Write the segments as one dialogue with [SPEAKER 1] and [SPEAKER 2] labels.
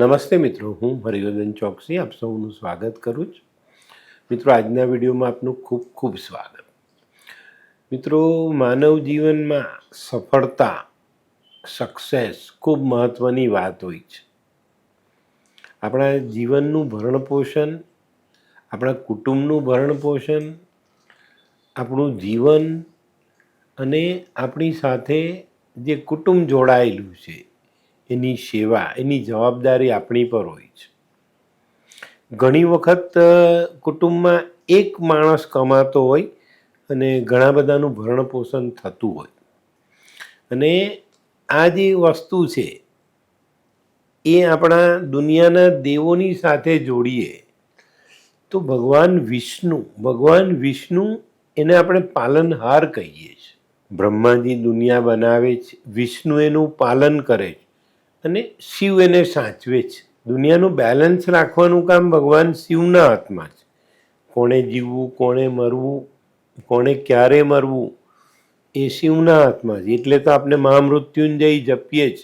[SPEAKER 1] નમસ્તે મિત્રો, હું હરિવર્ધન ચોકસી આપ સૌનું સ્વાગત કરું છું. મિત્રો, આજના વિડીયોમાં આપનું ખૂબ ખૂબ સ્વાગત. મિત્રો, માનવ જીવનમાં સફળતા સક્સેસ ખૂબ મહત્ત્વની વાત હોય છે. આપણા જીવનનું ભરણપોષણ, આપણા કુટુંબનું ભરણપોષણ, આપણું જીવન અને આપણી સાથે જે કુટુંબ જોડાયેલું છે એની સેવા, એની જવાબદારી આપણી પર હોય છે. ઘણી વખત કુટુંબમાં એક માણસ કમાતો હોય અને ઘણા બધાનું ભરણ પોષણ થતું હોય. અને આ જે વસ્તુ છે, એ આપણા દુનિયાના દેવોની સાથે જોડીએ, તો ભગવાન વિષ્ણુ ભગવાન વિષ્ણુ એને આપણે પાલનહાર કહીએ છીએ. બ્રહ્માજી દુનિયા બનાવે છે, વિષ્ણુ એનું પાલન કરે છે. અને શિવ એને સાચવે છે. દુનિયાનું બેલેન્સ રાખવાનું કામ ભગવાન શિવના હાથમાં છે. કોણે જીવવું, કોણે મરવું, કોણે ક્યારે મરવું, એ શિવના હાથમાં છે. એટલે તો આપણે મહામૃત્યુંજય જપીએ જ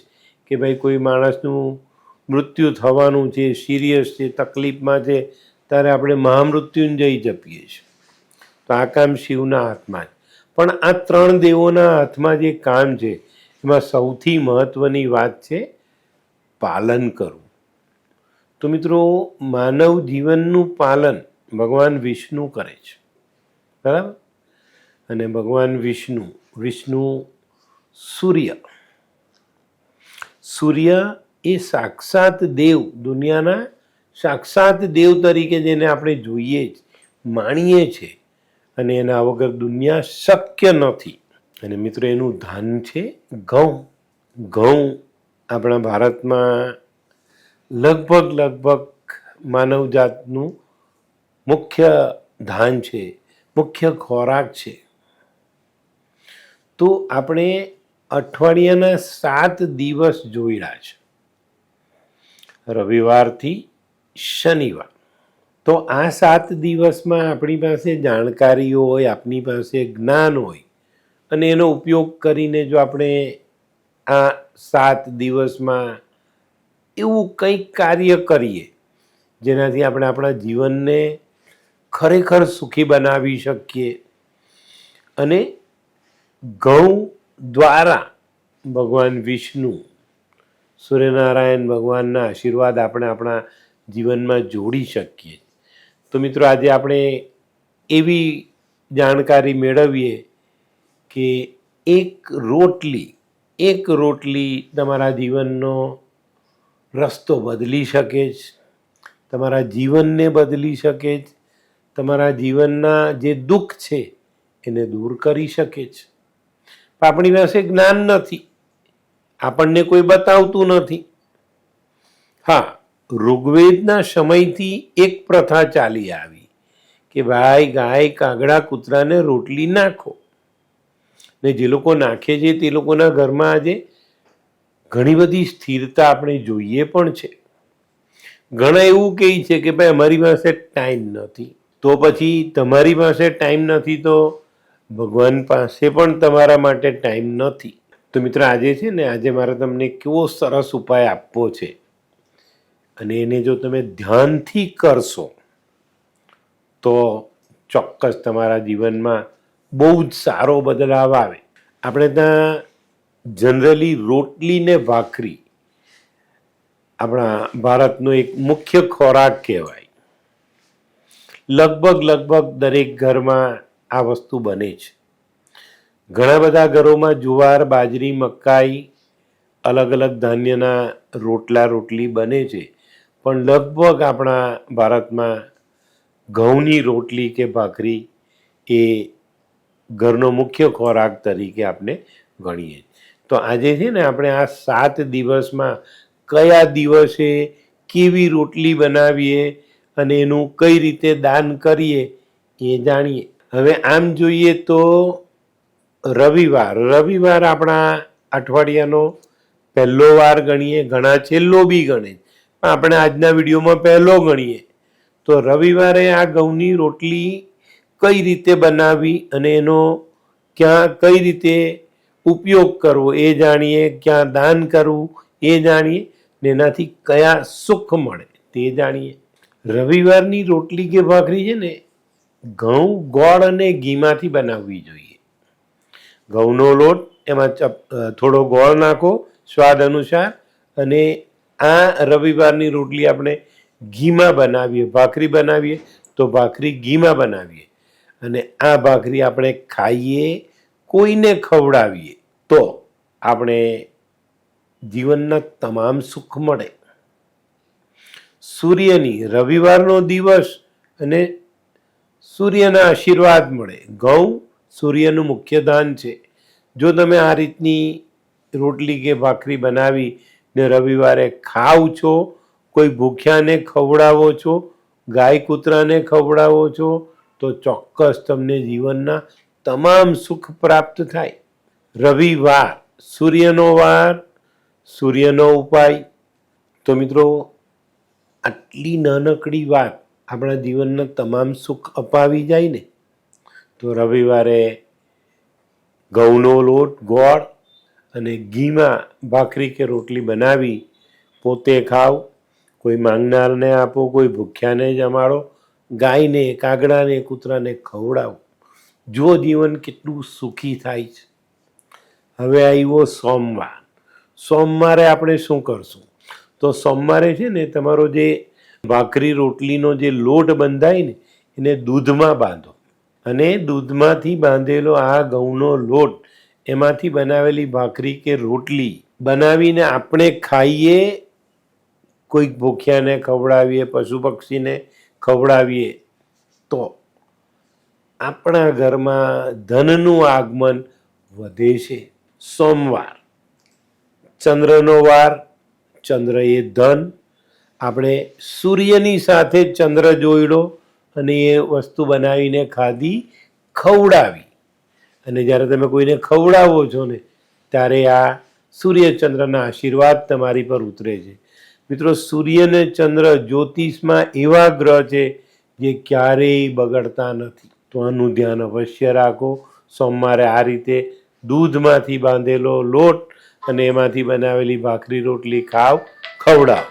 [SPEAKER 1] કે ભાઈ કોઈ માણસનું મૃત્યુ થવાનું છે સિરિયસ છે, તકલીફમાં છે, ત્યારે આપણે મહામૃત્યુંજય જપીએ છીએ. તો આ કામ શિવના હાથમાં છે પણ આ ત્રણ દેવોના હાથમાં જે કામ છે, એમાં સૌથી મહત્ત્વની વાત છે પાલન કરવું તો મિત્રો, માનવ જીવનનું પાલન ભગવાન વિષ્ણુ કરે છે. બરાબર? અને ભગવાન વિષ્ણુ વિષ્ણુ સૂર્ય. સૂર્ય એ સાક્ષાત દેવ, દુનિયાના સાક્ષાત દેવ તરીકે જેને આપણે જોઈએ માણીએ છે. અને એના વગર દુનિયા શક્ય નથી. અને મિત્રો, એનું ધાન છે ઘઉં. ઘઉં આપણા ભારતમાં લગભગ લગભગ માનવજાતનું મુખ્ય ધાન છે, મુખ્ય ખોરાક છે. તો આપણે અઠવાડિયાના સાત દિવસ જોયેલા છે. રવિવારથી શનિવાર. તો આ સાત દિવસમાં આપણી પાસે જાણકારીઓ હોય આપણી પાસે જ્ઞાન હોય, અને એનો ઉપયોગ કરીને જો આપણે આ સાત દિવસમાં એવું કંઈક કાર્ય કરીએ, જેનાથી આપણે આપણા જીવનને ખરેખર સુખી બનાવી શકીએ. અને ઘઉં દ્વારા ભગવાન વિષ્ણુ, સૂર્યનારાયણ ભગવાનના આશીર્વાદ આપણે આપણા જીવનમાં જોડી શકીએ. તો મિત્રો, આજે આપણે એવી જાણકારી મેળવીએ કે એક રોટલી એક રોટલી તમારા જીવનનો રસ્તો બદલી શકે જ, તમારા જીવનને બદલી શકે જ, તમારા જીવનના જે દુઃખ છે એને દૂર કરી શકે છે આપણી પાસે જ્ઞાન નથી. આપણને કોઈ બતાવતું નથી. હા, ઋગ્વેદના સમયથી એક પ્રથા ચાલી આવી કે ભાઈ ગાય, કાગડા, કૂતરાને રોટલી નાખો. ને જે લોકો નાખે છે, તે લોકોના ઘરમાં આજે ઘણી બધી સ્થિરતા આપણે જોઈએ પણ છે. ઘણા એવું કહે છે કે ભાઈ, અમારી પાસે ટાઈમ નથી. તો પછી તમારી પાસે ટાઈમ નથી તો ભગવાન પાસે પણ તમારા માટે ટાઈમ નથી. તો મિત્રો, આજે છે ને, આજે મારે તમને કેવો સરસ ઉપાય આપવો છે. અને એને જો તમે ધ્યાનથી કરશો, તો ચોક્કસ તમારા જીવનમાં બહુ જ સારો બદલાવ આવે. આપણે ત્યાં જનરલી રોટલી ને ભાખરી આપણા ભારતનો એક મુખ્ય ખોરાક કહેવાય. લગભગ લગભગ દરેક ઘરમાં આ વસ્તુ બને છે. ઘણા બધા ઘરોમાં જુવાર, બાજરી, મકાઈ, અલગ અલગ ધાન્યના રોટલા, રોટલી બને છે. પણ લગભગ આપણા ભારતમાં ઘઉંની રોટલી કે ભાખરી એ ઘરનો મુખ્ય ખોરાક તરીકે આપણે ગણીએ. તો આજે છે ને આપણે આ સાત દિવસમાં કયા દિવસે કેવી રોટલી બનાવીએ અને એનું કઈ રીતે દાન કરીએ એ જાણીએ. હવે આમ જોઈએ તો રવિવાર રવિવાર આપણા અઠવાડિયાનો પહેલો વાર ગણીએ, ઘણા છેલ્લો બી ગણે. પણ આપણે આજના વિડીયોમાં પહેલો ગણીએ. તો રવિવારે આ ઘઉંની રોટલી કઈ રીતે બનાવવી અને એનો ક્યાં, કઈ રીતે ઉપયોગ કરવો, એ જાણીએ, ક્યાં દાન કરવું, એ જાણીએ ને એનાથી કયા સુખ મળે, તે જાણીએ. રવિવારની રોટલી કે ભાખરી છે ને, ઘઉં ગોળ અને ઘીમાંથી બનાવવી જોઈએ. ઘઉંનો લોટ, એમાં થોડો ગોળ નાખો, સ્વાદ અનુસાર, અને આ રવિવારની રોટલી આપણે ઘીમાં બનાવીએ, ભાખરી બનાવીએ, તો ભાખરી ઘીમાં બનાવીએ. અને આ ભાખરી આપણે ખાઈએ, કોઈને ખવડાવીએ, તો આપણે જીવનના તમામ સુખ મળે. સૂર્યની રવિવારનો દિવસ અને સૂર્યના આશીર્વાદ મળે. ઘઉં સૂર્યનું મુખ્ય દાન છે. જો તમે આ રીતની રોટલી કે ભાખરી બનાવી ને રવિવારે ખાવ છો, કોઈ ભૂખ્યાને ખવડાવો છો, ગાય કૂતરાને ખવડાવો છો તો ચોક્કસ તમને જીવનના તમામ સુખ પ્રાપ્ત થાય. રવિવાર, સૂર્યનો વાર, સૂર્યનો ઉપાય. તો મિત્રો, આટલી નાનકડી વાત આપણા જીવનના તમામ સુખ અપાવી જાય ને, તો રવિવારે ઘઉંનો લોટ, ગોળ અને ઘીમાં ભાખરી કે રોટલી બનાવી પોતે ખાવ. કોઈ માંગનારને આપો, કોઈ ભૂખ્યાને જમાડો ગાયને, કાગડાને, કૂતરાને ખવડાવો. જો જીવન કેટલું સુખી થાય છે. હવે આવ્યો સોમવાર. સોમવારે આપણે શું કરશું? તો સોમવારે છે ને તમારો જે ભાખરી રોટલીનો જે લોટ બંધાય ને, એને દૂધમાં બાંધો. અને દૂધમાંથી બાંધેલો આ ઘઉંનો લોટ, એમાંથી બનાવેલી ભાખરી કે રોટલી બનાવીને આપણે ખાઈએ, કોઈક ભૂખ્યાને ખવડાવીએ, પશુ પક્ષીને ખવડાવીએ તો આપણા ઘરમાં ધનનું આગમન વધે છે. સોમવાર. ચંદ્રનો વાર ચંદ્ર એ ધન. આપણે સૂર્યની સાથે ચંદ્ર જોયડો અને એ વસ્તુ બનાવીને ખાધી, ખવડાવી. અને જ્યારે તમે કોઈને ખવડાવો છો ને, ત્યારે આ સૂર્યચંદ્રના આશીર્વાદ તમારી પર ઉતરે છે. મિત્રો સૂર્ય અને ચંદ્ર જ્યોતિષમાં એવા ગ્રહ છે જે ક્યારેય બગડતા નથી. તો આનું ધ્યાન અવશ્ય રાખો. સોમવારે આ રીતે દૂધમાંથી બાંધેલો લોટ અને એમાંથી બનાવેલી ભાખરી રોટલી ખાવ, ખવડાવ.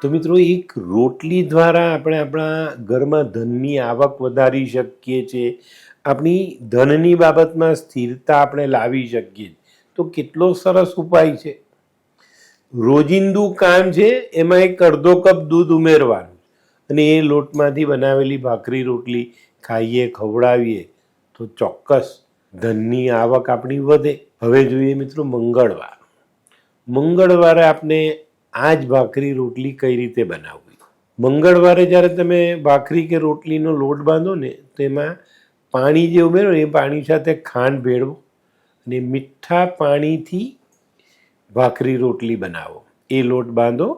[SPEAKER 1] તો મિત્રો, એક રોટલી દ્વારા આપણે આપણા ઘરમાં ધનની આવક વધારી શકીએ છીએ. આપણી ધનની બાબતમાં સ્થિરતા આપણે લાવી શકીએ તો કેટલો સરસ ઉપાય છે. રોજિંદુ કામ છે, એમાં એક અડધો કપ દૂધ ઉમેરવાનું. અને એ લોટમાંથી બનાવેલી ભાખરી રોટલી ખાઈએ, ખવડાવીએ, તો ચોક્કસ ધનની આવક આપણી વધે. હવે જોઈએ મિત્રો મંગળવાર. મંગળવારે આપણે આ જ ભાખરી રોટલી કઈ રીતે બનાવવી? મંગળવારે જ્યારે તમે ભાખરી કે રોટલીનો લોટ બાંધો ને તેમાં પાણી જે ઉમેરો, એ પાણી સાથે ખાંડ ભેળવો. અને મીઠા પાણીથી ભાખરી રોટલી બનાવો. એ લોટ બાંધો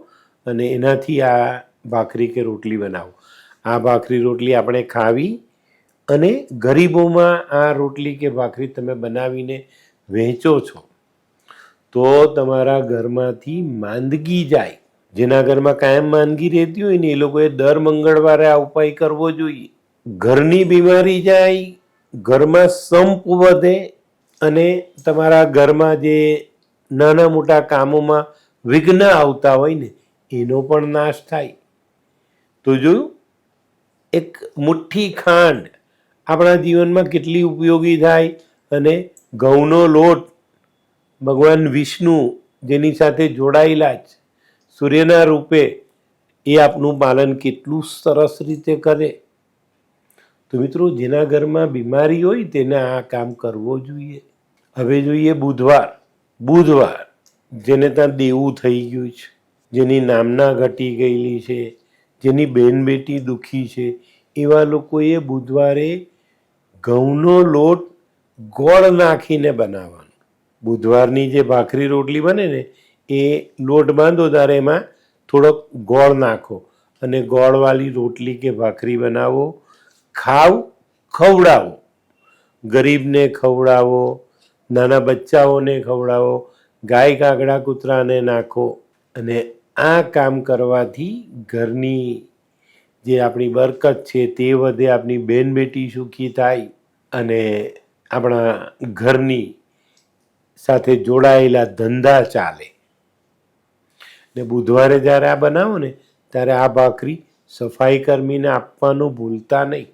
[SPEAKER 1] અને એનાથી આ ભાખરી કે રોટલી બનાવો. આ ભાખરી રોટલી આપણે ખાવી અને ગરીબોમાં આ રોટલી કે ભાખરી તમે બનાવીને વહેંચો છો, તો તમારા ઘરમાંથી માંદગી જાય. જેના ઘરમાં કાયમ માંદગી રહેતી હોય ને એ લોકોએ દર મંગળવારે આ ઉપાય કરવો જોઈએ. ઘરની બીમારી જાય, ઘરમાં સંપ વધે અને તમારા ઘરમાં જે નાના મોટા કામોમાં વિઘ્ન આવતા હોય ને, એનો પણ નાશ થાય. તો જોયું એક મુઠ્ઠી ખાંડ આપણા જીવનમાં કેટલી ઉપયોગી થાય અને ઘઉંનો લોટ ભગવાન વિષ્ણુ જેની સાથે જોડાયેલા જ સૂર્યના રૂપે એ આપનું પાલન કેટલું સરસ રીતે કરે. તો મિત્રો, જેના ઘરમાં બીમારી હોય તેને આ કામ કરવો જોઈએ. હવે જોઈએ બુધવાર. બુધવાર, જેને ત્યાં દેવું થઈ ગયું છે, જેની નામના ઘટી ગયેલી છે, જેની બેન બેટી દુઃખી છે, એવા લોકોએ બુધવારે ઘઉંનો લોટ ગોળ નાખીને બનાવવાનો. બુધવારની જે ભાખરી રોટલી બને ને, એ લોટ બાંધો ત્યારે એમાં થોડોક ગોળ નાખો અને ગોળવાળી રોટલી કે ભાખરી બનાવો, ખાવ, ખવડાવો. ગરીબને ખવડાવો નાના બચ્ચાઓને ખવડાવો, ગાય કાગડા કૂતરાને નાખો અને આ કામ કરવાથી ઘરની જે આપણી બરકત છે તે વધે આપણી બેન બેટી સુખી થાય અને આપણા ઘરની સાથે જોડાયેલા ધંધા ચાલે. ને બુધવારે જ્યારે આ બનાવો ને, ત્યારે આ ભાખરી સફાઈ કર્મીને આપવાનું ભૂલતા નહીં.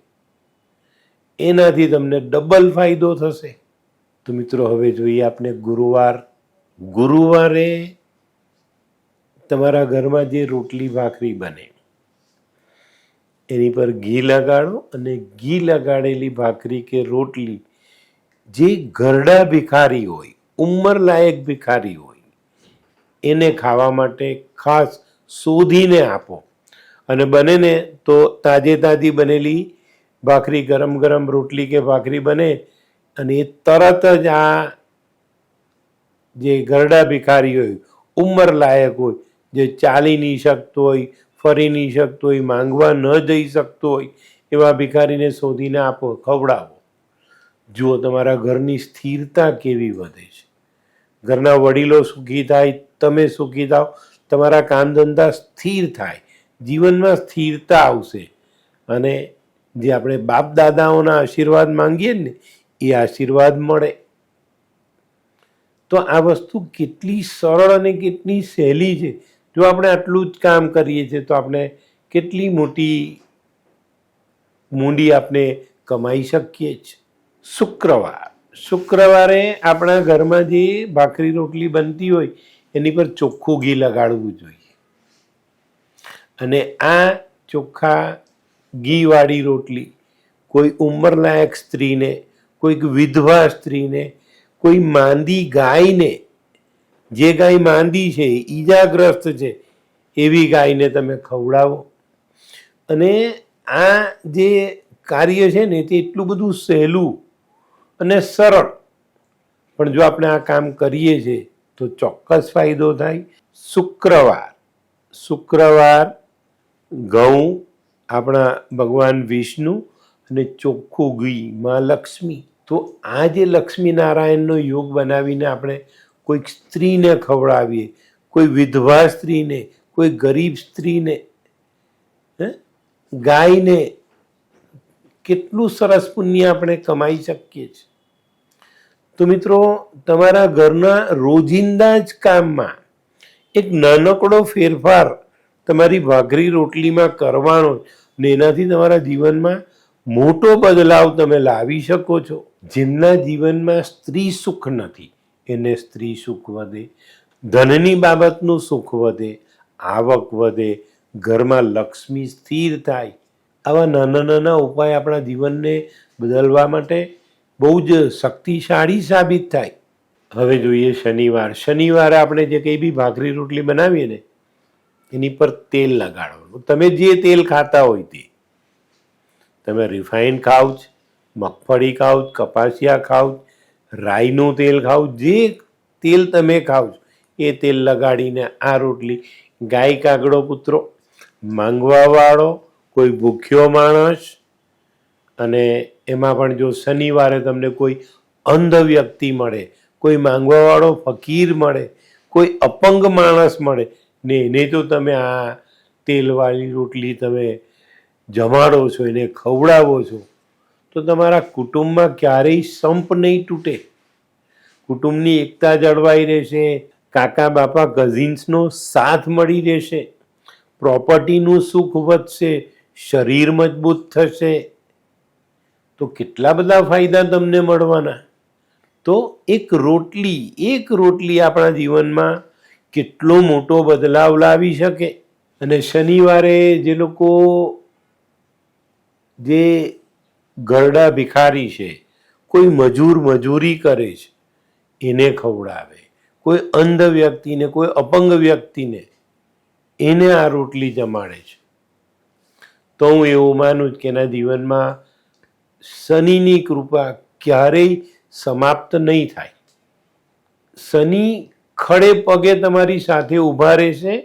[SPEAKER 1] એનાથી તમને ડબલ ફાયદો થશે. તો મિત્રો હવે જોઈએ આપણે ગુરુવાર. ગુરુવારે તમારા ઘરમાં જે રોટલી ભાખરી બને એની પર ઘી લગાડો અને ઘી લગાડેલી ભાખરી કે રોટલી જે ઘરડા ભિખારી હોય ઉંમરલાયક ભિખારી હોય એને ખાવા માટે ખાસ શોધીને આપો. અને બને ને તો તાજે તાજી બનેલી ભાખરી ગરમ ગરમ રોટલી કે ભાખરી બને અને એ તરત જ આ જે ઘરડા ભિખારી હોય, ઉંમર લાયક હોય, જે ચાલી નહીં શકતો હોય, ફરી નહીં શકતો હોય, માંગવા ન જઈ શકતો હોય, એવા ભિખારીને શોધીને આપો, ખવડાવો. જુઓ તમારા ઘરની સ્થિરતા કેવી વધે છે. ઘરના વડીલો સુખી થાય, તમે સુખી થાવ, તમારા કામ ધંધા સ્થિર થાય, જીવનમાં સ્થિરતા આવશે. અને જે આપણે બાપ દાદાઓના આશીર્વાદ માંગીએ ને એ આશીર્વાદ મળે. તો આ વસ્તુ કેટલી સરળ અને કેટલી સહેલી છે. જો આપણે આટલું જ કામ કરીએ છીએ, તો આપણે કેટલી મોટી મૂડી આપણે કમાઈ શકીએ છીએ. શુક્રવાર. શુક્રવારે આપણા ઘરમાં જે ભાખરી રોટલી બનતી હોય, એની પર ચોખ્ખું ઘી લગાડવું જોઈએ. અને આ ચોખ્ખા ઘીવાળી રોટલી કોઈ ઉંમરલાયક સ્ત્રીને કોઈક વિધવા સ્ત્રીને, કોઈ માંદી ગાયને, જે ગાય માંદી છે ઈજાગ્રસ્ત છે, એવી ગાયને તમે ખવડાવો. અને આ જે કાર્ય છે ને, તે એટલું બધું સહેલું અને સરળ. પણ જો આપણે આ કામ કરીએ છીએ તો ચોક્કસ ફાયદો થાય. શુક્રવાર. શુક્રવાર ઘઉં, આપણા ભગવાન વિષ્ણુ અને ચોખ્ખું ઘી, માં લક્ષ્મી. તો આ જે લક્ષ્મી નારાયણનો યોગ બનાવીને આપણે કોઈક સ્ત્રીને ખવડાવીએ, કોઈ વિધવા સ્ત્રીને, કોઈ ગરીબ સ્ત્રીને ગાયને કેટલું સરસ પુણ્ય આપણે કમાઈ શકીએ છીએ. તો મિત્રો, તમારા ઘરના રોજિંદા જ કામમાં એક નાનકડો ફેરફાર તમારી ભાખરી રોટલીમાં કરવાનો ને એનાથી તમારા જીવનમાં મોટો બદલાવ તમે લાવી શકો છો. જેમના જીવનમાં સ્ત્રી સુખ નથી, એને સ્ત્રી સુખ વધે, ધનની બાબતનું સુખ વધે, આવક વધે, ઘરમાં લક્ષ્મી સ્થિર થાય, આવા નાના નાના ઉપાય આપણા જીવનને બદલવા માટે બહુ જ શક્તિશાળી સાબિત થાય. હવે જોઈએ શનિવાર. શનિવારે આપણે જે કંઈ બી ભાખરી રોટલી બનાવીએ ને, એની પર તેલ લગાડવાનું. તમે જે તેલ ખાતા હોય તે. તમે રિફાઇન ખાવ જ, મગફળી ખાવ કપાસિયા ખાવ રાઈનું તેલ ખાવ જે તેલ તમે ખાવ એ તેલ લગાડીને આ રોટલી ગાય કાગડો કૂતરો માંગવાવાળો કોઈ ભૂખ્યો માણસ અને એમાં પણ જો શનિવારે તમને કોઈ અંધ વ્યક્તિ મળે, કોઈ માંગવાવાળો ફકીર મળે, કોઈ અપંગ માણસ મળે, ને એને તો તમે આ તેલવાળી રોટલી તમે જમાડો છો, એને ખવડાવો છો, તો તમારા કુટુંબમાં ક્યારેય સંપ નહીં તૂટે. કુટુંબની એકતા જળવાઈ રહેશે, કાકા બાપા કઝિન્સનો સાથ મળી રહેશે પ્રોપર્ટીનું સુખ વધશે, શરીર મજબૂત થશે. તો કેટલા બધા ફાયદા તમને મળવાના? તો એક રોટલી એક રોટલી આપણા જીવનમાં કેટલો મોટો બદલાવ લાવી શકે. અને શનિવારે જે લોકો જે ગરડા ભિખારી છે, કોઈ મજૂર મજૂરી કરે છે, એને ખવડાવે. કોઈ અંધ વ્યક્તિને, કોઈ અપંગ વ્યક્તિને એને આ રોટલી જમાડે છે. તો હું એવું માનું કે એના જીવનમાં શનિની કૃપા ક્યારેય સમાપ્ત નહીં થાય. શનિ ખડે પગે તમારી સાથે ઊભા રહેશે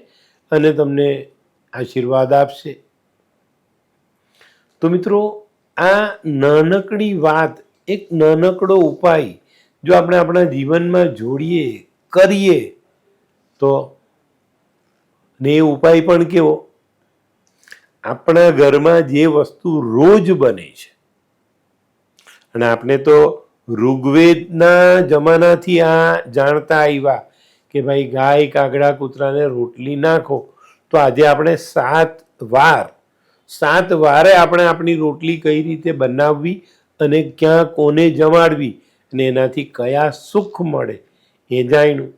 [SPEAKER 1] અને તમને આશીર્વાદ આપશે. તો મિત્રો, આ નાનકડી વાત, એક નાનકડો ઉપાય, જો આપણે આપણા જીવનમાં જોડીએ, કરીએ, તો ને એ ઉપાય પણ કેવો? આપણા ઘરમાં જે વસ્તુ રોજ બને છે, અને આપણે તો ઋગ્વેદના જમાનાથી આ જાણતા આવ્યા કે ભાઈ ગાય, કાગડા, કૂતરાને રોટલી નાખો, તો આજે આપણે સાત વાર સાત વારે આપણે આપણી રોટલી કઈ રીતે બનાવવી અને ક્યાં કોને જમાડવી અને એનાથી કયા સુખ મળે એ જાણ્યું.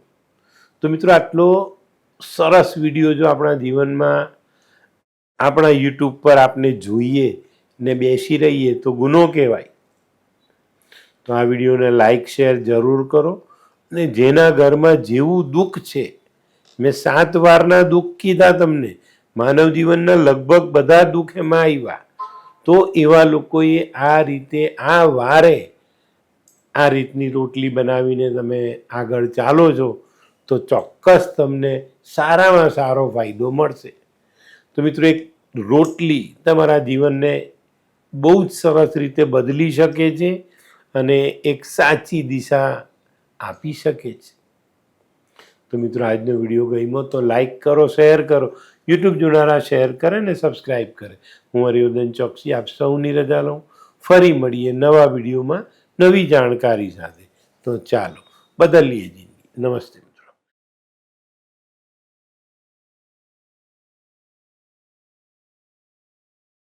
[SPEAKER 1] તો મિત્રો, આટલો સરસ વીડિયો જો આપણા જીવનમાં, આપણા યુટ્યુબ પર આપણે જોઈએ ને બેસી રહીએ તો ગુનો કહેવાય. તો આ વિડીયોને લાઈક, શેર જરૂર કરો અને જેના ઘરમાં જેવું દુઃખ છે, મેં સાત વારના દુઃખ કીધા તમને માનવ જીવનના લગભગ બધા દુઃખ એમાં આવ્યા તો એવા લોકોએ આ રીતે, આ વારે આ રીતની રોટલી બનાવીને તમે આગળ ચાલો છો, તો ચોક્કસ તમને સારામાં સારો ફાયદો મળશે. તો મિત્રો, એક રોટલી તમારા જીવનને બહુ જ સરસ રીતે બદલી શકે છે અને એક સાચી દિશા આપી શકે છે. તો મિત્રો, આજનો વીડિયો ગમ્યો તો લાઈક કરો, શેર કરો. યુટ્યુબ જોનારા શેર કરે ને સબસ્ક્રાઈબ કરે. હું હરિવર્ધન ચોકસી, આપ સૌની રજા લઉં. ફરી મળીએ નવા વિડીયોમાં નવી જાણકારી સાથે. તો ચાલો, બદલીએ જિંદગી. નમસ્તે.